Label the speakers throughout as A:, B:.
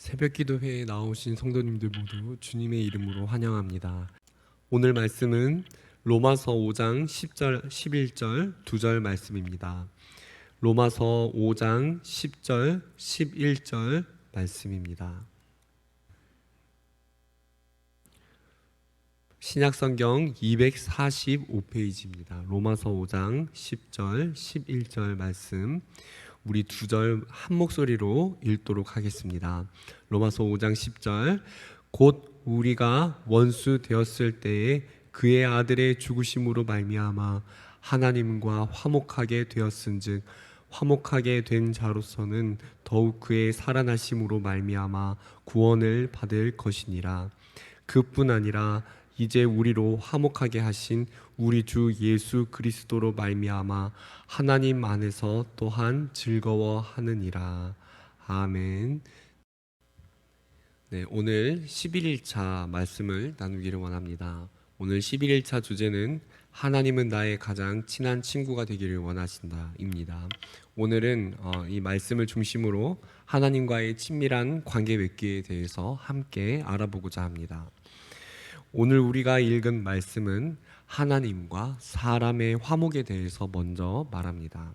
A: 새벽 기도회에 나오신 성도님들 모두 주님의 이름으로 환영합니다. 오늘 말씀은 로마서 5장 10절 11절 두절 말씀입니다. 로마서 5장 10절 11절 말씀입니다. 신약 성경 245페이지입니다. 로마서 5장 10절 11절 말씀 우리 두 절 한 목소리로 읽도록 하겠습니다. 로마서 5장 10절 곧 우리가 원수 되었을 때에 그의 아들의 죽으심으로 말미암아 하나님과 화목하게 되었은즉 화목하게 된 자로서는 더욱 그의 살아나심으로 말미암아 구원을 받을 것이니라 그뿐 아니라 이제 우리로 화목하게 하신 우리 주 예수 그리스도로 말미암아 하나님 안에서 또한 즐거워하느니라. 아멘. 네, 오늘 11일차 말씀을 나누기를 원합니다. 오늘 11일차 주제는 하나님은 나의 가장 친한 친구가 되기를 원하신다입니다. 오늘은 어, 이 말씀을 중심으로 하나님과의 친밀한 관계 맺기에 대해서 함께 알아보고자 합니다. 오늘 우리가 읽은 말씀은 하나님과 사람의 화목에 대해서 먼저 말합니다.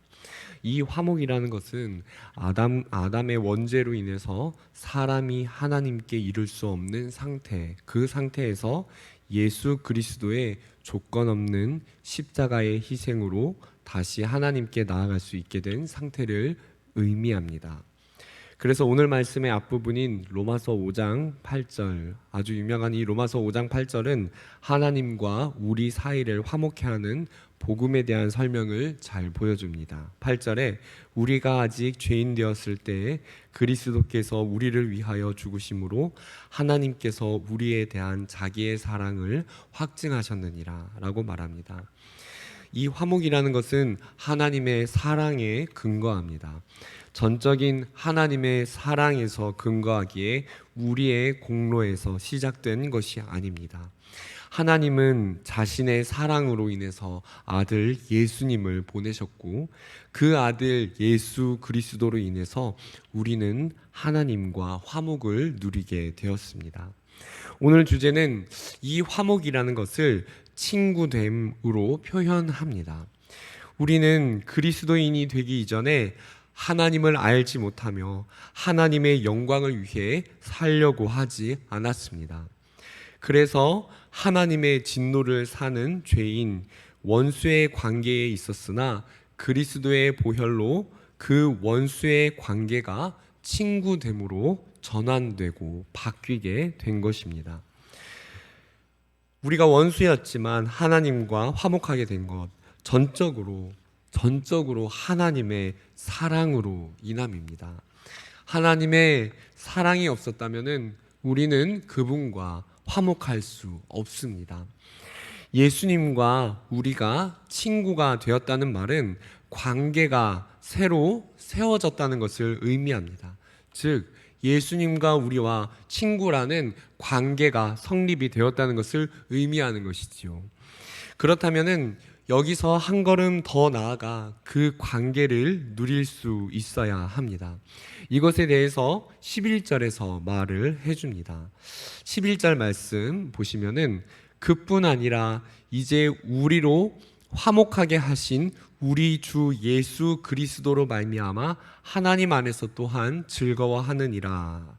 A: 이 화목이라는 것은 아담 아담의 원죄로 인해서 사람이 하나님께 이룰 수 없는 상태, 그 상태에서 예수 그리스도의 조건 없는 십자가의 희생으로 다시 하나님께 나아갈 수 있게 된 상태를 의미합니다. 그래서 오늘 말씀의 앞부분인 로마서 5장 8절 아주 유명한 이 로마서 5장 8절은 하나님과 우리 사이를 화목해 하는 복음에 대한 설명을 잘 보여줍니다. 8절에 우리가 아직 죄인 되었을 때에 그리스도께서 우리를 위하여 죽으심으로 하나님께서 우리에 대한 자기의 사랑을 확증하셨느니라라고 말합니다. 이 화목이라는 것은 하나님의 사랑에 근거합니다. 전적인 하나님의 사랑에서 근거하기에 우리의 공로에서 시작된 것이 아닙니다. 하나님은 자신의 사랑으로 인해서 아들 예수님을 보내셨고 그 아들 예수 그리스도로 인해서 우리는 하나님과 화목을 누리게 되었습니다. 오늘 주제는 이 화목이라는 것을 친구됨으로 표현합니다. 우리는 그리스도인이 되기 이전에 하나님을 알지 못하며 하나님의 영광을 위해 살려고 하지 않았습니다. 그래서 하나님의 진노를 사는 죄인 원수의 관계에 있었으나 그리스도의 보혈로 그 원수의 관계가 친구됨으로 전환되고 바뀌게 된 것입니다. 우리가 원수였지만 하나님과 화목하게 된 것 전적으로 전적으로 하나님의 사랑으로 인함입니다. 하나님의 사랑이 없었다면은 우리는 그분과 화목할 수 없습니다. 예수님과 우리가 친구가 되었다는 말은 관계가 새로 세워졌다는 것을 의미합니다. 즉, 예수님과 우리와 친구라는 관계가 성립이 되었다는 것을 의미하는 것이지요. 그렇다면은 여기서 한 걸음 더 나아가 그 관계를 누릴 수 있어야 합니다. 이것에 대해서 11절에서 말을 해줍니다. 11절 말씀 보시면은 그뿐 아니라 이제 우리로 화목하게 하신 우리 주 예수 그리스도로 말미암아 하나님 안에서 또한 즐거워하느니라.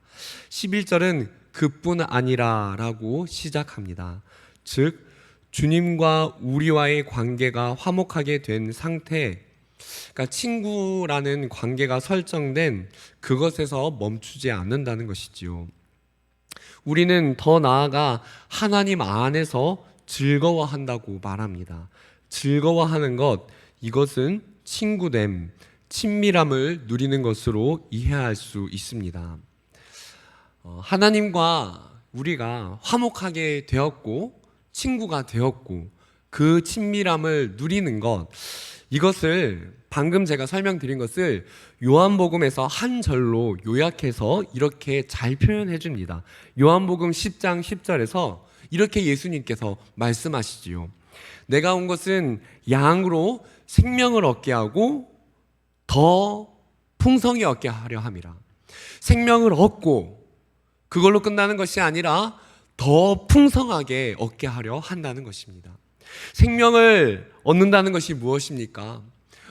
A: 11절은 그뿐 아니라라고 시작합니다. 즉 주님과 우리와의 관계가 화목하게 된 상태, 그러니까 친구라는 관계가 설정된 그것에서 멈추지 않는다는 것이지요. 우리는 더 나아가 하나님 안에서 즐거워한다고 말합니다. 즐거워하는 것, 이것은 친구됨, 친밀함을 누리는 것으로 이해할 수 있습니다. 어, 하나님과 우리가 화목하게 되었고, 친구가 되었고, 그 친밀함을 누리는 것, 이것을 방금 제가 설명드린 것을 요한복음에서 한 절로 요약해서 이렇게 잘 표현해 줍니다. 요한복음 10장 10절에서 이렇게 예수님께서 말씀하시지요. 내가 온 것은 양으로 생명을 얻게 하고 더 풍성히 얻게 하려 함이라. 생명을 얻고 그걸로 끝나는 것이 아니라 더 풍성하게 얻게 하려 한다는 것입니다. 생명을 얻는다는 것이 무엇입니까?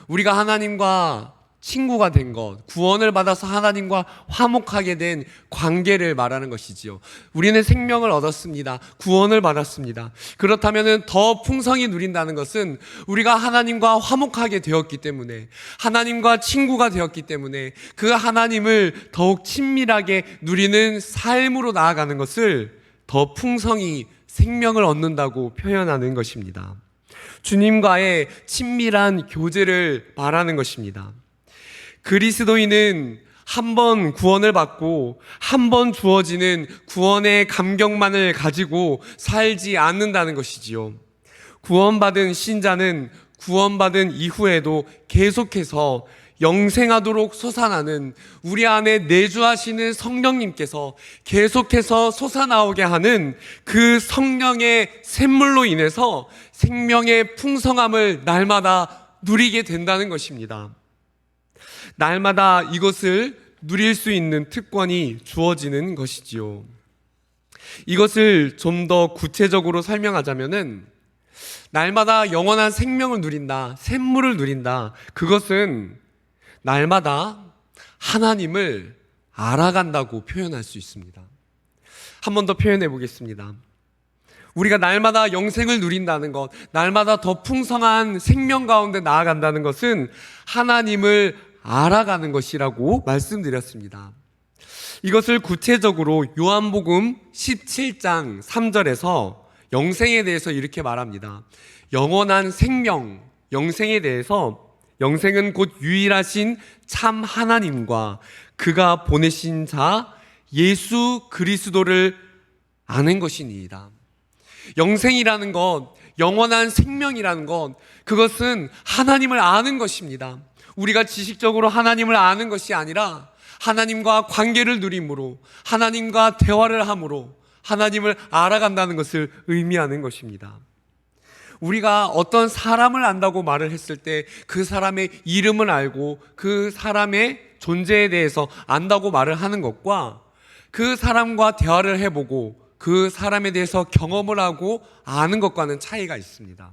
A: 우리가 하나님과 친구가 된 것, 구원을 받아서 하나님과 화목하게 된 관계를 말하는 것이지요. 우리는 생명을 얻었습니다. 구원을 받았습니다. 그렇다면 더 풍성히 누린다는 것은 우리가 하나님과 화목하게 되었기 때문에, 하나님과 친구가 되었기 때문에 그 하나님을 더욱 친밀하게 누리는 삶으로 나아가는 것을 더 풍성히 생명을 얻는다고 표현하는 것입니다. 주님과의 친밀한 교제를 말하는 것입니다. 그리스도인은 한 번 구원을 받고 한 번 주어지는 구원의 감격만을 가지고 살지 않는다는 것이지요. 구원받은 신자는 구원받은 이후에도 계속해서 영생하도록 솟아나는 우리 안에 내주하시는 성령님께서 계속해서 솟아나오게 하는 그 성령의 샘물로 인해서 생명의 풍성함을 날마다 누리게 된다는 것입니다. 날마다 이것을 누릴 수 있는 특권이 주어지는 것이지요. 이것을 좀 더 구체적으로 설명하자면은 날마다 영원한 생명을 누린다, 샘물을 누린다. 그것은 날마다 하나님을 알아간다고 표현할 수 있습니다. 한 번 더 표현해 보겠습니다. 우리가 날마다 영생을 누린다는 것, 날마다 더 풍성한 생명 가운데 나아간다는 것은 하나님을 알아가는 것이라고 말씀드렸습니다. 이것을 구체적으로 요한복음 17장 3절에서 영생에 대해서 이렇게 말합니다. 영원한 생명, 영생에 대해서 영생은 곧 유일하신 참 하나님과 그가 보내신 자 예수 그리스도를 아는 것이니이다. 영생이라는 것, 영원한 생명이라는 것, 그것은 하나님을 아는 것입니다. 우리가 지식적으로 하나님을 아는 것이 아니라 하나님과 관계를 누림으로 하나님과 대화를 함으로 하나님을 알아간다는 것을 의미하는 것입니다. 우리가 어떤 사람을 안다고 말을 했을 때 그 사람의 이름을 알고 그 사람의 존재에 대해서 안다고 말을 하는 것과 그 사람과 대화를 해보고 그 사람에 대해서 경험을 하고 아는 것과는 차이가 있습니다.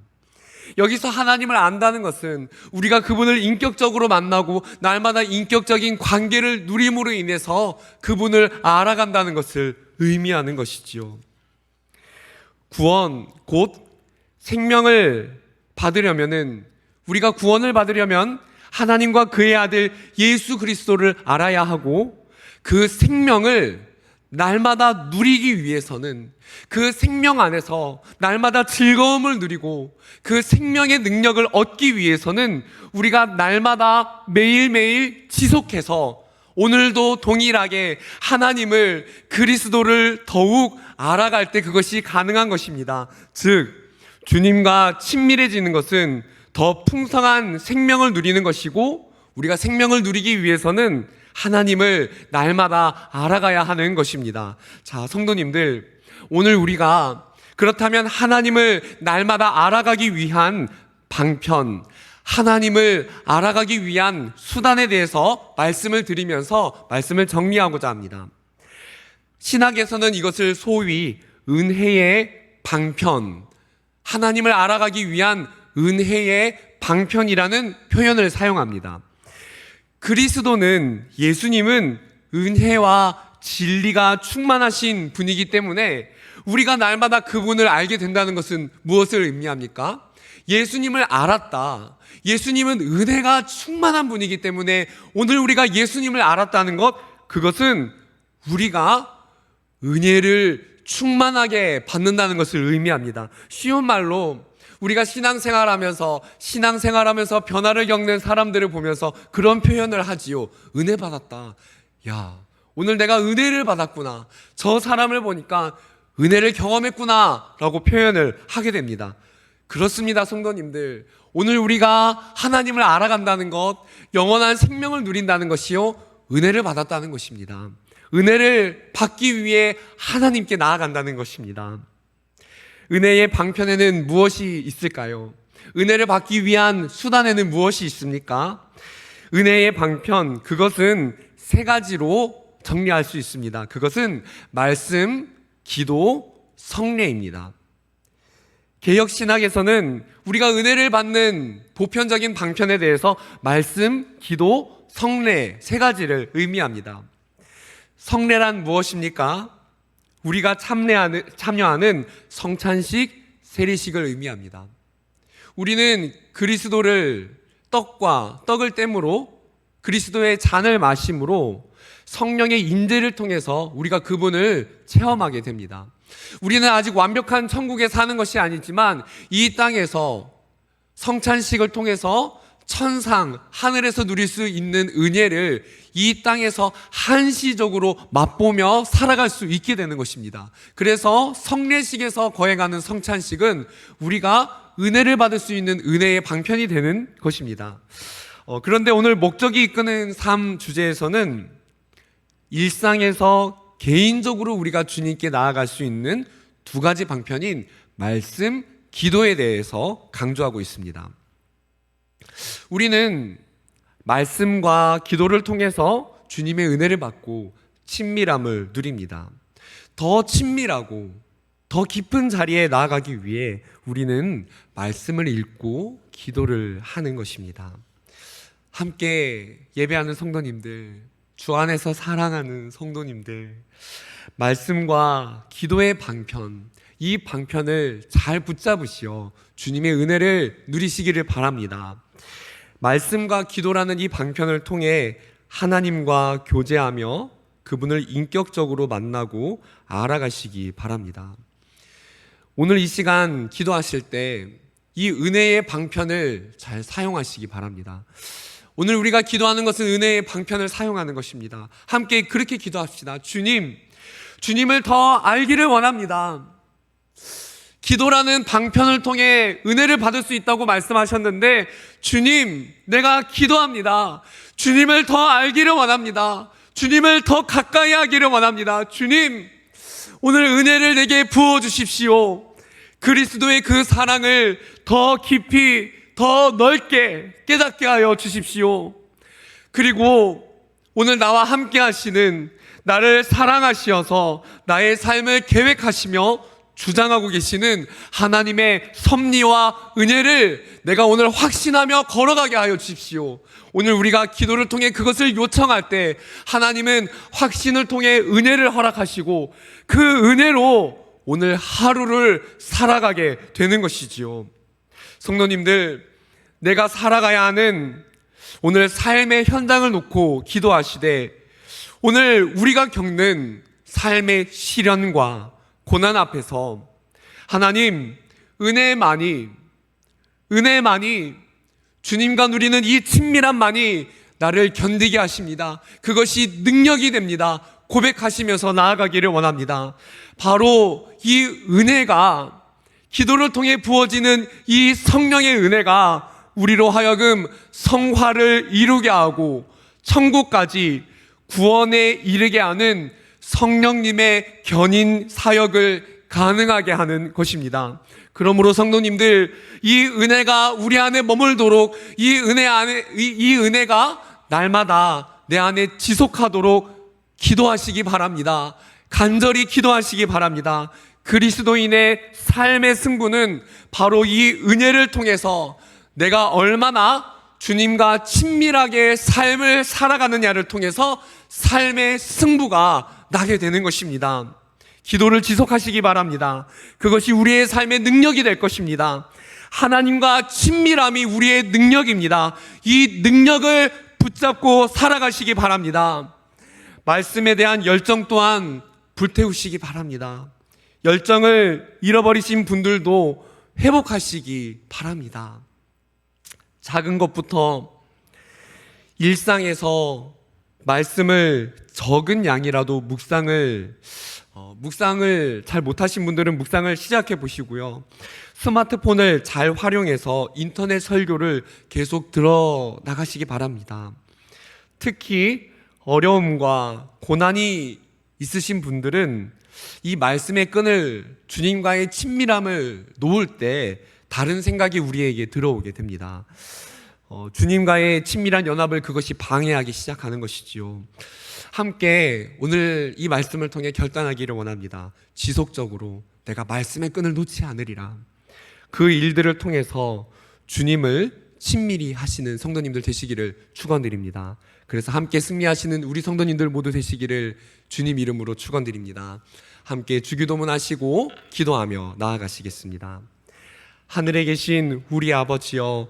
A: 여기서 하나님을 안다는 것은 우리가 그분을 인격적으로 만나고 날마다 인격적인 관계를 누림으로 인해서 그분을 알아간다는 것을 의미하는 것이지요. 구원, 곧 생명을 받으려면은 우리가 구원을 받으려면 하나님과 그의 아들 예수 그리스도를 알아야 하고 그 생명을 날마다 누리기 위해서는 그 생명 안에서 날마다 즐거움을 누리고 그 생명의 능력을 얻기 위해서는 우리가 날마다 매일매일 지속해서 오늘도 동일하게 하나님을 그리스도를 더욱 알아갈 때 그것이 가능한 것입니다. 즉, 주님과 친밀해지는 것은 더 풍성한 생명을 누리는 것이고 우리가 생명을 누리기 위해서는 하나님을 날마다 알아가야 하는 것입니다. 자, 성도님들, 오늘 우리가 그렇다면 하나님을 날마다 알아가기 위한 방편, 하나님을 알아가기 위한 수단에 대해서 말씀을 드리면서 말씀을 정리하고자 합니다. 신학에서는 이것을 소위 은혜의 방편, 하나님을 알아가기 위한 은혜의 방편이라는 표현을 사용합니다. 그리스도는 예수님은 은혜와 진리가 충만하신 분이기 때문에 우리가 날마다 그분을 알게 된다는 것은 무엇을 의미합니까? 예수님을 알았다. 예수님은 은혜가 충만한 분이기 때문에 오늘 우리가 예수님을 알았다는 것, 그것은 우리가 은혜를 충만하게 받는다는 것을 의미합니다. 쉬운 말로 우리가 신앙생활하면서 신앙생활하면서 변화를 겪는 사람들을 보면서 그런 표현을 하지요. 은혜 받았다. 야, 오늘 내가 은혜를 받았구나. 저 사람을 보니까 은혜를 경험했구나 라고 표현을 하게 됩니다. 그렇습니다, 성도님들. 오늘 우리가 하나님을 알아간다는 것, 영원한 생명을 누린다는 것이요. 은혜를 받았다는 것입니다. 은혜를 받기 위해 하나님께 나아간다는 것입니다. 은혜의 방편에는 무엇이 있을까요? 은혜를 받기 위한 수단에는 무엇이 있습니까? 은혜의 방편, 그것은 세 가지로 정리할 수 있습니다. 그것은 말씀, 기도, 성례입니다. 개혁 신학에서는 우리가 은혜를 받는 보편적인 방편에 대해서 말씀, 기도, 성례 세 가지를 의미합니다. 성례란 무엇입니까? 우리가 참여하는, 참여하는 성찬식, 세리식을 의미합니다. 우리는 그리스도를 떡과 떡을 땜으로 그리스도의 잔을 마심으로 성령의 인재를 통해서 우리가 그분을 체험하게 됩니다. 우리는 아직 완벽한 천국에 사는 것이 아니지만 이 땅에서 성찬식을 통해서 천상 하늘에서 누릴 수 있는 은혜를 이 땅에서 한시적으로 맛보며 살아갈 수 있게 되는 것입니다. 그래서 성례식에서 거행하는 성찬식은 우리가 은혜를 받을 수 있는 은혜의 방편이 되는 것입니다. 어, 그런데 오늘 목적이 이끄는 삶 주제에서는 일상에서 개인적으로 우리가 주님께 나아갈 수 있는 두 가지 방편인 말씀, 기도에 대해서 강조하고 있습니다. 우리는 말씀과 기도를 통해서 주님의 은혜를 받고 친밀함을 누립니다. 더 친밀하고 더 깊은 자리에 나아가기 위해 우리는 말씀을 읽고 기도를 하는 것입니다. 함께 예배하는 성도님들, 주 안에서 사랑하는 성도님들, 말씀과 기도의 방편, 이 방편을 잘 붙잡으시어 주님의 은혜를 누리시기를 바랍니다. 말씀과 기도라는 이 방편을 통해 하나님과 교제하며 그분을 인격적으로 만나고 알아가시기 바랍니다. 오늘 이 시간 기도하실 때 이 은혜의 방편을 잘 사용하시기 바랍니다. 오늘 우리가 기도하는 것은 은혜의 방편을 사용하는 것입니다. 함께 그렇게 기도합시다. 주님, 주님을 더 알기를 원합니다. 기도라는 방편을 통해 은혜를 받을 수 있다고 말씀하셨는데, 주님, 내가 기도합니다. 주님을 더 알기를 원합니다. 주님을 더 가까이 하기를 원합니다. 주님, 오늘 은혜를 내게 부어 주십시오. 그리스도의 그 사랑을 더 깊이, 더 넓게 깨닫게 하여 주십시오. 그리고 오늘 나와 함께 하시는 나를 사랑하시어서 나의 삶을 계획하시며 주장하고 계시는 하나님의 섭리와 은혜를 내가 오늘 확신하며 걸어가게 하여 주십시오. 오늘 우리가 기도를 통해 그것을 요청할 때 하나님은 확신을 통해 은혜를 허락하시고 그 은혜로 오늘 하루를 살아가게 되는 것이지요. 성도님들, 내가 살아가야 하는 오늘 삶의 현장을 놓고 기도하시되 오늘 우리가 겪는 삶의 시련과 고난 앞에서 하나님 은혜만이 은혜만이 주님과 누리는 이 친밀함만이 나를 견디게 하십니다. 그것이 능력이 됩니다. 고백하시면서 나아가기를 원합니다. 바로 이 은혜가 기도를 통해 부어지는 이 성령의 은혜가 우리로 하여금 성화를 이루게 하고 천국까지 구원에 이르게 하는 성령님의 견인 사역을 가능하게 하는 것입니다. 그러므로 성도님들 이 은혜가 우리 안에 머물도록 이 은혜 안에 이, 이 은혜가 날마다 내 안에 지속하도록 기도하시기 바랍니다. 간절히 기도하시기 바랍니다. 그리스도인의 삶의 승부는 바로 이 은혜를 통해서 내가 얼마나 주님과 친밀하게 삶을 살아가느냐를 통해서 삶의 승부가 나게 되는 것입니다. 기도를 지속하시기 바랍니다. 그것이 우리의 삶의 능력이 될 것입니다. 하나님과 친밀함이 우리의 능력입니다. 이 능력을 붙잡고 살아가시기 바랍니다. 말씀에 대한 열정 또한 불태우시기 바랍니다. 열정을 잃어버리신 분들도 회복하시기 바랍니다. 작은 것부터 일상에서 말씀을 적은 양이라도 묵상을 어, 묵상을 잘 못하신 분들은 묵상을 시작해 보시고요. 스마트폰을 잘 활용해서 인터넷 설교를 계속 들어 나가시기 바랍니다. 특히 어려움과 고난이 있으신 분들은 이 말씀의 끈을 주님과의 친밀함을 놓을 때 다른 생각이 우리에게 들어오게 됩니다. 어, 주님과의 친밀한 연합을 그것이 방해하기 시작하는 것이지요. 함께 오늘 이 말씀을 통해 결단하기를 원합니다. 지속적으로 내가 말씀의 끈을 놓지 않으리라. 그 일들을 통해서 주님을 친밀히 하시는 성도님들 되시기를 축원드립니다. 그래서 함께 승리하시는 우리 성도님들 모두 되시기를 주님 이름으로 축원드립니다. 함께 주기도문 하시고 기도하며 나아가시겠습니다. 하늘에 계신 우리 아버지여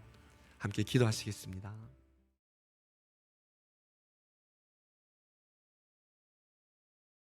A: 함께 기도하시겠습니다.